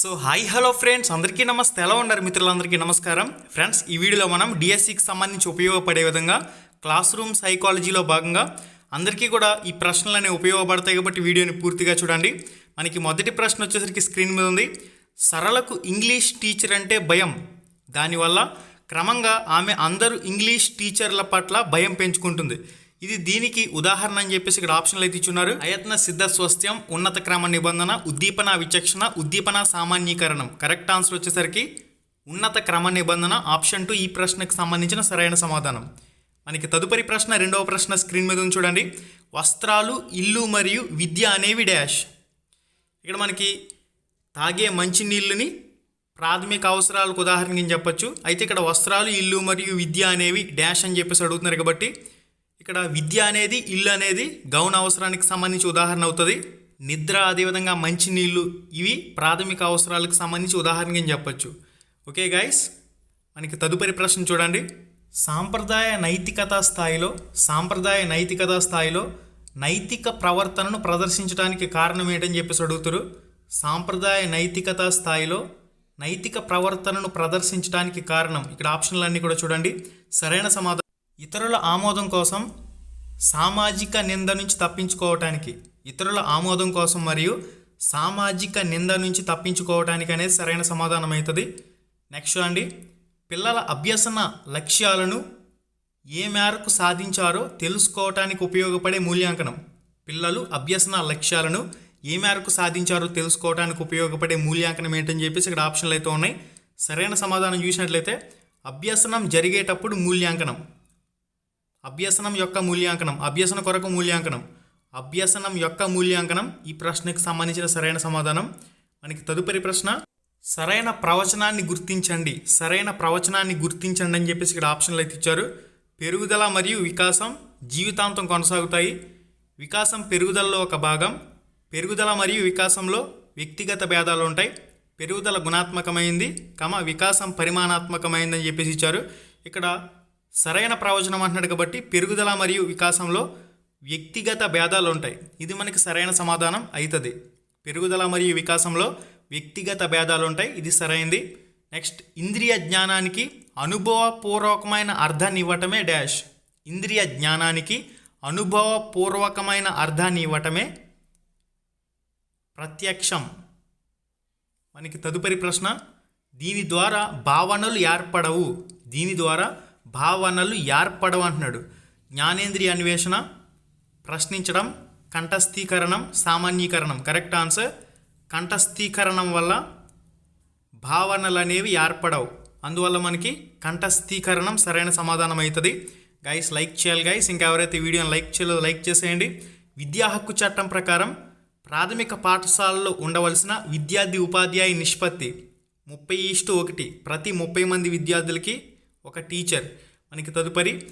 So hi hello friends. అందరికీ నమస్తే. ఎలా ఉన్నారు మిత్రులందరికీ నమస్కారం? ఫ్రెండ్స్ ఈ వీడియోలో మనం డిఎస్సికి సంబంధించి ఉపయోగపడే విధంగా క్లాస్ రూమ్ సైకాలజీలో భాగంగా అందరికీ కూడా ఈ ప్రశ్నలు అనేవి ఉపయోగపడతాయి కాబట్టి వీడియోని పూర్తిగా చూడండి. మనకి మొదటి ప్రశ్న వచ్చేసరికి స్క్రీన్ మీద ఉంది. సరళకు ఇంగ్లీష్ టీచర్ అంటే భయం. దానివల్ల క్రమంగా ఆమె అందరూ ఇంగ్లీష్ టీచర్ల పట్ల భయం పెంచుకుంటుంది. ఇది దీనికి ఉదాహరణ అని చెప్పేసి ఇక్కడ ఆప్షన్లు అయితే ఇచ్చున్నారు. అయత్న సిద్ధ స్వస్థ్యం ఉన్నత క్రమ నిబంధన ఉద్దీపన విచక్షణ ఉద్దీపన సామాన్యీకరణం. కరెక్ట్ ఆన్సర్ వచ్చేసరికి ఉన్నత క్రమ నిబంధన ఆప్షన్ టూ ఈ ప్రశ్నకు సంబంధించిన సరైన సమాధానం. మనకి తదుపరి ప్రశ్న రెండవ ప్రశ్న స్క్రీన్ మీద ఉంది చూడండి. వస్త్రాలు ఇల్లు మరియు విద్య అనేవి డాష్. ఇక్కడ మనకి తాగే మంచి నీళ్ళని ప్రాథమిక అవసరాలకు ఉదాహరణ కింద చెప్పొచ్చు. అయితే ఇక్కడ వస్త్రాలు ఇల్లు మరియు విద్య అనేవి డాష్ అని చెప్పేసి అడుగుతున్నారు కాబట్టి ఇక్కడ విద్య అనేది ఇల్లు అనేది గౌణ అవసరానికి సంబంధించి ఉదాహరణ అవుతుంది. నిద్ర అదేవిధంగా మంచి నీళ్ళు ఇవి ప్రాథమిక అవసరాలకు సంబంధించి ఉదాహరణ కింద చెప్పొచ్చు. ఓకే గాయస్ మనకి తదుపరి ప్రశ్న చూడండి. సాంప్రదాయ నైతికత స్థాయిలో సాంప్రదాయ నైతికత స్థాయిలో నైతిక ప్రవర్తనను ప్రదర్శించడానికి కారణం ఏంటని చెప్పేసి అడుగుతారు. సాంప్రదాయ నైతికత స్థాయిలో నైతిక ప్రవర్తనను ప్రదర్శించడానికి కారణం ఇక్కడ ఆప్షన్లన్నీ కూడా చూడండి. సరైన సమాధానం ఇతరుల ఆమోదం కోసం సామాజిక నింద నుంచి తప్పించుకోవటానికి ఇతరుల ఆమోదం కోసం మరియు సామాజిక నింద నుంచి తప్పించుకోవటానికి అనేది సరైన సమాధానం అవుతుంది. నెక్స్ట్ అండి పిల్లల అభ్యసన లక్ష్యాలను ఏ మేరకు సాధించారో తెలుసుకోవటానికి ఉపయోగపడే మూల్యాంకనం. పిల్లలు అభ్యసన లక్ష్యాలను ఏ మేరకు సాధించారో తెలుసుకోవడానికి ఉపయోగపడే మూల్యాంకనం ఏంటని చెప్పేసి ఇక్కడ ఆప్షన్లు అయితే ఉన్నాయి. సరైన సమాధానం చూసినట్లయితే అభ్యసనం జరిగేటప్పుడు మూల్యాంకనం. అభ్యసనం యొక్క మూల్యాంకనం అభ్యసన కొరకు మూల్యాంకనం. అభ్యసనం యొక్క మూల్యాంకనం ఈ ప్రశ్నకు సంబంధించిన సరైన సమాధానం. మనకి తదుపరి ప్రశ్న సరైన ప్రవచనాన్ని గుర్తించండి. సరైన ప్రవచనాన్ని గుర్తించండి అని చెప్పేసి ఇక్కడ ఆప్షన్లు అయితే ఇచ్చారు. పెరుగుదల మరియు వికాసం జీవితాంతం కొనసాగుతాయి. వికాసం పెరుగుదలలో ఒక భాగం. పెరుగుదల మరియు వికాసంలో వ్యక్తిగత భేదాలు ఉంటాయి. పెరుగుదల గుణాత్మకమైంది కమ వికాసం పరిమాణాత్మకమైందని చెప్పేసి ఇచ్చారు. ఇక్కడ సరైన ప్రవచనం అంటున్నాడు కాబట్టి పెరుగుదల మరియు వికాసంలో వ్యక్తిగత భేదాలు ఉంటాయి. ఇది మనకి సరైన సమాధానం అవుతుంది పెరుగుదల మరియు వికాసంలో వ్యక్తిగత భేదాలు ఉంటాయి. ఇది సరైనది నెక్స్ట్ ఇంద్రియ జ్ఞానానికి అనుభవపూర్వకమైన అర్థాన్ని ఇవ్వటమే డాష్. ఇంద్రియ జ్ఞానానికి అనుభవపూర్వకమైన అర్థాన్ని ఇవ్వటమే ప్రత్యక్షం. మనకి తదుపరి ప్రశ్న దీని ద్వారా భావనలు ఏర్పడవు. దీని ద్వారా భావనలు ఏర్పడవు అంటున్నాడు. జ్ఞానేంద్రియ అన్వేషణ ప్రశ్నించడం కంఠస్థీకరణం సామాన్యీకరణం. Correct answer? కంఠస్థీకరణం వల్ల భావనలు అనేవి ఏర్పడవు. అందువల్ల మనకి కంఠస్థీకరణం సరైన సమాధానం అవుతుంది. గైస్ లైక్ చేయాలి గైస్ ఇంకా ఎవరైతే వీడియోని లైక్ చేయలేదో లైక్ చేసేయండి. విద్యా హక్కు చట్టం ప్రకారం ప్రాథమిక పాఠశాలలో ఉండవలసిన విద్యార్థి ఉపాధ్యాయ నిష్పత్తి ముప్పై ఈస్టు ఒకటి. ప్రతి ముప్పై మంది విద్యార్థులకి ఒక టీచర్. మనకి తదుపరి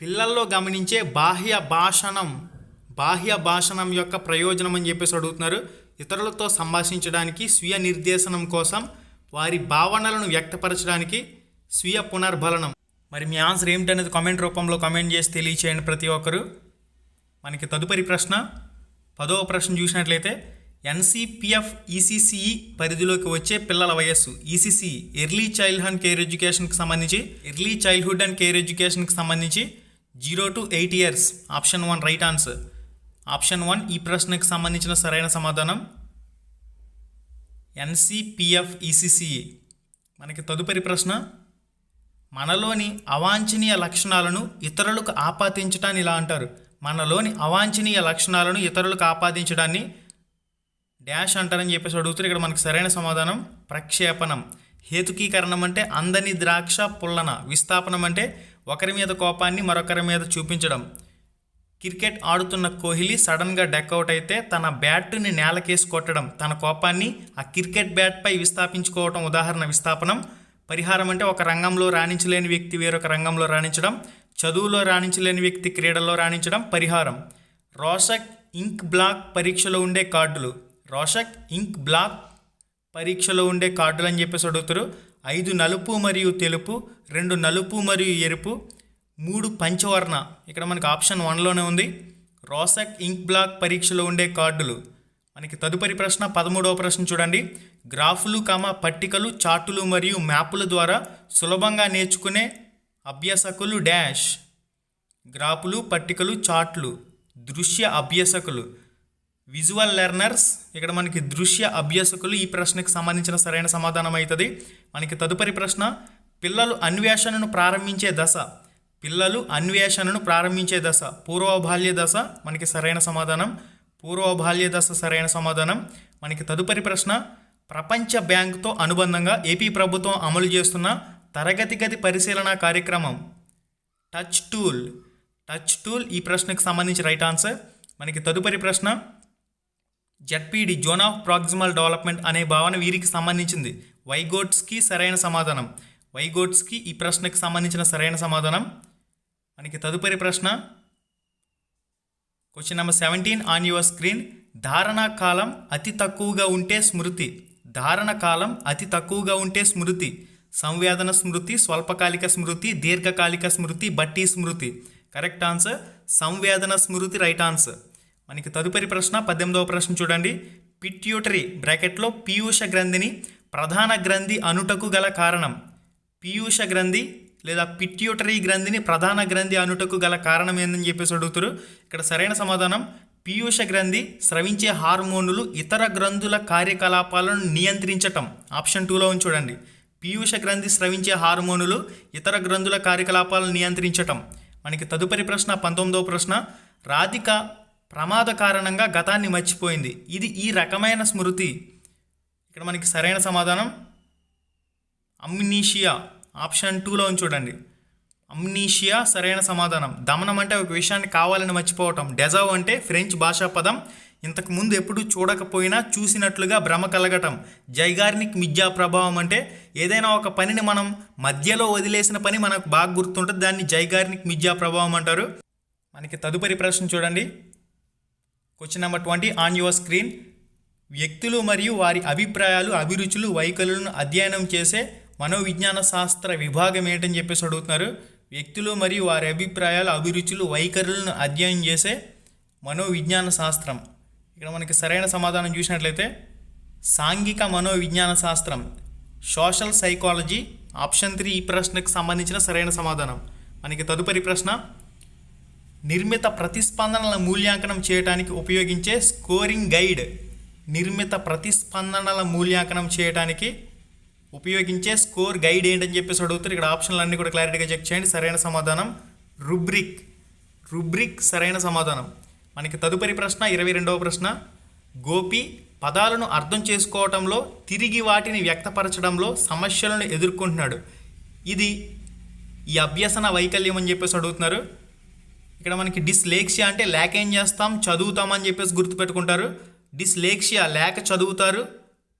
పిల్లల్లో గమనించే బాహ్య భాషణం. బాహ్య భాషణం యొక్క ప్రయోజనం అని చెప్పేసి అడుగుతున్నారు. ఇతరులతో సంభాషించడానికి స్వీయ నిర్దేశనం కోసం వారి భావనలను వ్యక్తపరచడానికి స్వీయ పునర్బలనం. మరి మీ ఆన్సర్ ఏమిటనేది కామెంట్ రూపంలో కామెంట్ చేసి తెలియచేయండి ప్రతి ఒక్కరు. మనకి తదుపరి ప్రశ్న. పదవ ప్రశ్న చూసినట్లయితే ఎన్సిపిఎఫ్ ఈసీసీఈ పరిధిలోకి వచ్చే పిల్లల వయస్సు. ఈసీసీ ఎర్లీ చైల్డ్హుడ్ కేర్ ఎడ్యుకేషన్కి సంబంధించి ఎర్లీ చైల్డ్హుడ్ అండ్ కేర్ ఎడ్యుకేషన్కి సంబంధించి zero to eight years. Option one right answer. Option one ఈ ప్రశ్నకు సంబంధించిన సరైన సమాధానం. ఎన్సిపిఎఫ్ ఈసీసీఈ మనకి తదుపరి ప్రశ్న మనలోని అవాంఛనీయ లక్షణాలను ఇతరులకు ఆపాదించడాన్ని ఇలా అంటారు. మనలోని అవాంఛనీయ లక్షణాలను ఇతరులకు ఆపాదించడాన్ని డాష్ అంటారని చెప్పేసి అడుగుతారు. ఇక్కడ మనకి సరైన సమాధానం ప్రక్షేపణం. హేతుకీకరణం అంటే అందని ద్రాక్ష పుల్లన. విస్థాపనం అంటే ఒకరి మీద కోపాన్ని మరొకరి మీద చూపించడం. క్రికెట్ ఆడుతున్న కోహ్లీ సడన్గా డెక్అవుట్ అయితే తన బ్యాట్ని నేలకేసి కొట్టడం. తన కోపాన్ని ఆ క్రికెట్ బ్యాట్పై విస్థాపించుకోవటం ఉదాహరణ విస్థాపనం. పరిహారం అంటే ఒక రంగంలో రాణించలేని వ్యక్తి వేరొక రంగంలో రాణించడం. చదువులో రాణించలేని వ్యక్తి క్రీడల్లో రాణించడం. పరిహారం. రోషక్ ఇంక్ బ్లాక్ పరీక్షలో ఉండే కార్డులు. రోషక్ ఇంక్ బ్లాక్ పరీక్షలో ఉండే కార్డులు అని చెప్పేసి అడుగుతారు. ఐదు నలుపు మరియు తెలుపు రెండు నలుపు మరియు ఎరుపు మూడు పంచవర్ణ. ఇక్కడ మనకు ఆప్షన్ వన్లోనే ఉంది. రోసక్ ఇంక్ బ్లాక్ పరీక్షలో ఉండే కార్డులు. మనకి తదుపరి ప్రశ్న పదమూడవ ప్రశ్న చూడండి. గ్రాఫులు కామ పట్టికలు చార్టులు మరియు మ్యాపుల ద్వారా సులభంగా నేర్చుకునే అభ్యాసకులు డాష్. గ్రాఫులు పట్టికలు చార్ట్లు దృశ్య అభ్యాసకులు. విజువల్ లెర్నర్స్ ఇక్కడ మనకి దృశ్య అభ్యాసకులు ఈ ప్రశ్నకు సంబంధించిన సరైన సమాధానం అవుతుంది. మనకి తదుపరి ప్రశ్న పిల్లలు అన్వేషణను ప్రారంభించే దశ. పిల్లలు అన్వేషణను ప్రారంభించే దశ. పూర్వ బాల్య దశ మనకి సరైన సమాధానం. పూర్వ బాల్య దశ సరైన సమాధానం. మనకి తదుపరి ప్రశ్న ప్రపంచ బ్యాంకుతో అనుబంధంగా ఏపీ ప్రభుత్వం అమలు చేస్తున్న తరగతి గది పరిశీలన కార్యక్రమం. టచ్ టూల్ టచ్ టూల్ ఈ ప్రశ్నకు సంబంధించి రైట్ ఆన్సర్ మనకి తదుపరి ప్రశ్న ZPD zone of proximal development అనే భావన వీరికి సంబంధించింది. వైగోట్స్కి సరైన సమాధానం. వైగోట్స్కి ఈ ప్రశ్నకు సంబంధించిన సరైన సమాధానం? మనకి తదుపరి ప్రశ్న. Question number seventeen on your screen ధారణ కాలం అతి తక్కువగా ఉంటే స్మృతి. ధారణ కాలం అతి తక్కువగా ఉంటే స్మృతి. సంవేదన స్మృతి స్వల్పకాలిక స్మృతి దీర్ఘకాలిక స్మృతి బట్టి స్మృతి. కరెక్ట్ ఆన్సర్ సంవేదన స్మృతి రైట్ ఆన్సర్ మనకి తదుపరి ప్రశ్న పద్దెనిమిదవ ప్రశ్న చూడండి. పిట్యూటరీ బ్రాకెట్లో పీయూష గ్రంథిని ప్రధాన గ్రంథి అనుటకు గల కారణం. పీయూష గ్రంథి లేదా పిట్యూటరీ గ్రంథిని ప్రధాన గ్రంథి అనుటకు గల కారణం ఏందని చెప్పేసి అడుగుతారు. ఇక్కడ సరైన సమాధానం పీయూష గ్రంథి స్రవించే హార్మోనులు ఇతర గ్రంథుల కార్యకలాపాలను నియంత్రించటం. ఆప్షన్ టూలో ఉంది చూడండి. పీయూష గ్రంథి స్రవించే హార్మోనులు ఇతర గ్రంథుల కార్యకలాపాలను నియంత్రించటం. మనకి తదుపరి ప్రశ్న పంతొమ్మిదవ ప్రశ్న. రాధిక ప్రమాద కారణంగా గతాన్ని మర్చిపోయింది. ఇది ఈ రకమైన స్మృతి. ఇక్కడ మనకి సరైన సమాధానం. అమ్నీషియా ఆప్షన్ టూలో ఉంది చూడండి. అమ్నీషియా సరైన సమాధానం. దమనం అంటే ఒక విషయాన్ని కావాలని మర్చిపోవటం. డెజావ్ అంటే ఫ్రెంచ్ భాషా పదం. ఇంతకు ముందు ఎప్పుడు చూడకపోయినా చూసినట్లుగా భ్రమ కలగటం. జైగార్నిక్ మిథ్యా ప్రభావం అంటే ఏదైనా ఒక పనిని మనం మధ్యలో వదిలేసిన పని మనకు బాగా గుర్తుంటుంది. దాన్ని జైగార్నిక్ మిథ్యా ప్రభావం అంటారు. మనకి తదుపరి ప్రశ్న చూడండి. Question number twenty on your screen వ్యక్తులు మరియు వారి అభిప్రాయాలు అభిరుచులు వైఖరులను అధ్యయనం చేసే మనోవిజ్ఞాన శాస్త్ర విభాగం ఏంటని చెప్పేసి అడుగుతున్నారు. వ్యక్తులు మరియు వారి అభిప్రాయాలు అభిరుచులు వైఖరులను అధ్యయనం చేసే మనోవిజ్ఞాన శాస్త్రం. ఇక్కడ మనకి సరైన సమాధానం చూసినట్లయితే సాంఘిక మనోవిజ్ఞాన శాస్త్రం. సోషల్ సైకాలజీ ఆప్షన్ త్రీ ఈ ప్రశ్నకు సంబంధించిన సరైన సమాధానం. మనకి తదుపరి ప్రశ్న నిర్మిత ప్రతిస్పందనల మూల్యాంకనం చేయడానికి ఉపయోగించే స్కోరింగ్ గైడ్. నిర్మిత ప్రతిస్పందనల మూల్యాంకనం చేయడానికి ఉపయోగించే స్కోర్ గైడ్ ఏంటని చెప్పేసి అడుగుతారు. ఇక్కడ ఆప్షన్లు అన్నీ కూడా క్లారిటీగా చెక్ చేయండి. సరైన సమాధానం రుబ్రిక్. రుబ్రిక్ సరైన సమాధానం. మనకి తదుపరి ప్రశ్న ఇరవై రెండవ ప్రశ్న. గోపి పదాలను అర్థం చేసుకోవటంలో తిరిగి వాటిని వ్యక్తపరచడంలో సమస్యలను ఎదుర్కొంటున్నాడు. ఇది ఈ అభ్యసన వైకల్యం అని చెప్పేసి అడుగుతున్నారు. ఇక్కడ మనకి డిస్లేక్షియా అంటే లేక ఏం చేస్తాం? చదువుతామని చెప్పేసి గుర్తుపెట్టుకుంటారు. డిస్లేక్షియా లేక చదువుతారు.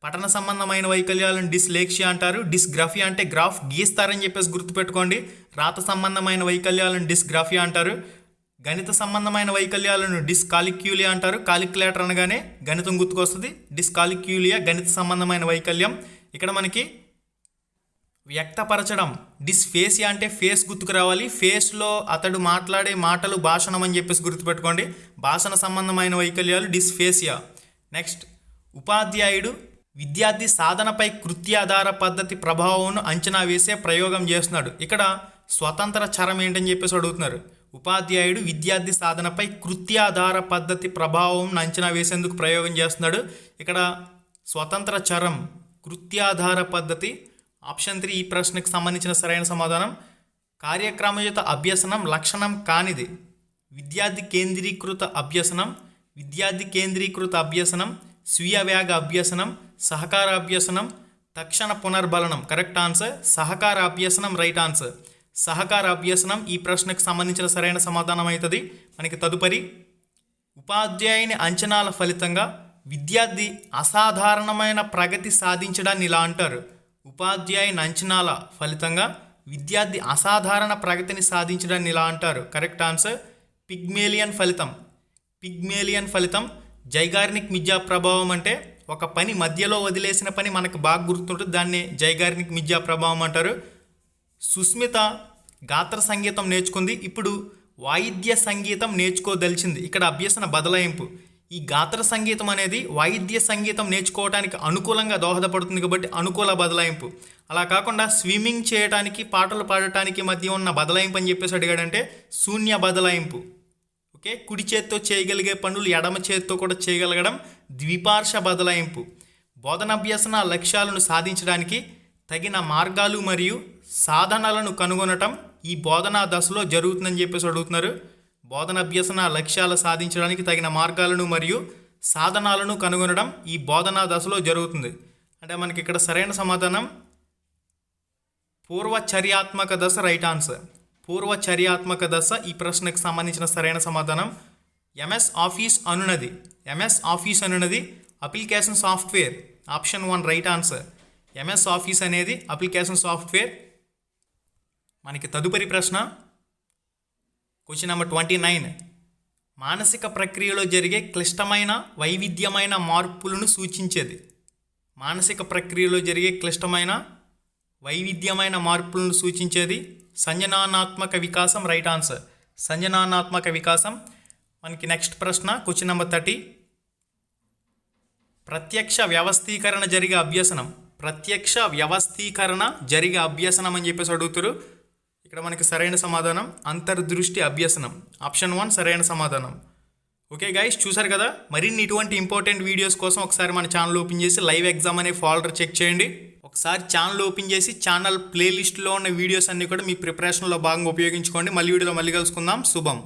పఠన సంబంధమైన వైకల్యాలను డిస్లేక్షియా అంటారు. డిస్గ్రఫియా అంటే గ్రాఫ్ గీస్తారని చెప్పేసి గుర్తుపెట్టుకోండి. రాత సంబంధమైన వైకల్యాలను డిస్గ్రాఫియా అంటారు. గణిత సంబంధమైన వైకల్యాలను డిస్కాలిక్యూలియా అంటారు. కాలిక్యులేటర్ అనగానే గణితం గుర్తుకొస్తుంది. డిస్కాలిక్యూలియా గణిత సంబంధమైన వైకల్యం. ఇక్కడ మనకి వ్యక్తపరచడం. డిస్ఫేసియా అంటే ఫేస్ గుర్తుకు రావాలి. ఫేస్లో అతడు మాట్లాడే మాటలు భాషణం అని చెప్పేసి గుర్తుపెట్టుకోండి. భాషణ సంబంధమైన వైకల్యాలు డిస్ఫేసియా నెక్స్ట్ ఉపాధ్యాయుడు విద్యార్థి సాధనపై కృత్యాధార పద్ధతి ప్రభావంను అంచనా వేసే ప్రయోగం చేస్తున్నాడు. ఇక్కడ స్వతంత్ర చరం ఏంటని చెప్పేసి అడుగుతున్నారు. ఉపాధ్యాయుడు విద్యార్థి సాధనపై కృత్యాధార పద్ధతి ప్రభావం అంచనా వేసేందుకు ప్రయోగం చేస్తున్నాడు. ఇక్కడ స్వతంత్ర చరం కృత్యాధార పద్ధతి ఆప్షన్ త్రీ ఈ ప్రశ్నకు సంబంధించిన సరైన సమాధానం. కార్యక్రమయుత అభ్యసనం లక్షణం కానిది. విద్యార్థి కేంద్రీకృత అభ్యసనం విద్యార్థి కేంద్రీకృత అభ్యసనం స్వీయ వేగ అభ్యసనం సహకార అభ్యసనం తక్షణ పునర్బలనం. కరెక్ట్ ఆన్సర్ సహకార అభ్యసనం రైట్ ఆన్సర్. సహకార అభ్యసనం ఈ ప్రశ్నకు సంబంధించిన సరైన సమాధానం అవుతుంది. మనకి తదుపరి ఉపాధ్యాయుని అంచనాల ఫలితంగా విద్యార్థి అసాధారణమైన ప్రగతి సాధించడాన్ని ఇలా అంటారు. ఉపాధ్యాయుని అంచనాల ఫలితంగా విద్యార్థి అసాధారణ ప్రగతిని సాధించడాన్ని ఇలా అంటారు. Correct answer? పిగ్మేలియన్ ఫలితం. పిగ్మేలియన్ ఫలితం జైగార్నిక్ మిజ్జా ప్రభావం అంటే ఒక పని మధ్యలో వదిలేసిన పని మనకు బాగా గుర్తుంటుంది. దాన్ని జైగార్నిక్ మిజ్జా ప్రభావం అంటారు. సుస్మిత గాత్ర సంగీతం నేర్చుకుంది. ఇప్పుడు వాయిద్య సంగీతం నేర్చుకోదలిచింది. ఇక్కడ అభ్యసన బదలాయింపు. ఈ గాత్ర సంగీతం అనేది వాయిద్య సంగీతం నేర్చుకోవడానికి అనుకూలంగా దోహదపడుతుంది కాబట్టి అనుకూల బదలాయింపు. అలా కాకుండా స్విమ్మింగ్ చేయడానికి పాటలు పాడటానికి మధ్య ఉన్న బదలాయింపు అని చెప్పేసి అడిగాడంటే శూన్య బదలాయింపు. ఓకే? కుడి చేత్తో చేయగలిగే పనులు ఎడమ చేత్తో కూడా చేయగలగడం ద్విపార్ష బదలాయింపు. బోధనాభ్యసన లక్ష్యాలను సాధించడానికి తగిన మార్గాలు మరియు సాధనాలను కనుగొనటం ఈ బోధనా దశలో జరుగుతుందని చెప్పేసి అడుగుతున్నారు. బోధనాభ్యసన లక్ష్యాలు సాధించడానికి తగిన మార్గాలను మరియు సాధనాలను కనుగొనడం ఈ బోధనా దశలో జరుగుతుంది. అంటే మనకి ఇక్కడ సరైన సమాధానం పూర్వచర్యాత్మక దశ రైట్ ఆన్సర్. పూర్వచర్యాత్మక దశ ఈ ప్రశ్నకు సంబంధించిన సరైన సమాధానం. ఎంఎస్ ఆఫీస్ అనునది. ఎంఎస్ ఆఫీస్ అనునది application software. Option one right answer. MS office అనేది అప్లికేషన్ సాఫ్ట్వేర్. మనకి తదుపరి ప్రశ్న క్వశ్చన్ నెంబర్ ట్వంటీ నైన్ మానసిక ప్రక్రియలో జరిగే క్లిష్టమైన వైవిధ్యమైన మార్పులను సూచించేది. మానసిక ప్రక్రియలో జరిగే క్లిష్టమైన వైవిధ్యమైన మార్పులను సూచించేది సంజనానాత్మక వికాసం రైట్ ఆన్సర్ సంజనానాత్మక వికాసం. మనకి నెక్స్ట్ ప్రశ్న క్వశ్చన్ నెంబర్ థర్టీ ప్రత్యక్ష వ్యవస్థీకరణ జరిగే అభ్యసనం. ప్రత్యక్ష వ్యవస్థీకరణ జరిగే అభ్యసనం అని చెప్పేసి అడుగుతారు. ఇక్కడ మనకి సరైన సమాధానం అంతర్దృష్టి అభ్యసనం. ఆప్షన్ వన్ సరైన సమాధానం. ఓకే గైస్ చూసారు కదా? మరిన్ని ఇటువంటి ఇంపార్టెంట్ వీడియోస్ కోసం ఒకసారి మన ఛానల్ ఓపెన్ చేసి లైవ్ ఎగ్జామ్ అనే ఫోల్డర్ చెక్ చేయండి. ఒకసారి ఛానల్ ఓపెన్ చేసి ఛానల్ ప్లేలిస్ట్లో ఉన్న వీడియోస్ అన్నీ కూడా మీ ప్రిపరేషన్లో భాగంగా ఉపయోగించుకోండి. మళ్ళీ వీడియోలో మళ్ళీ కలుసుకుందాం. శుభం.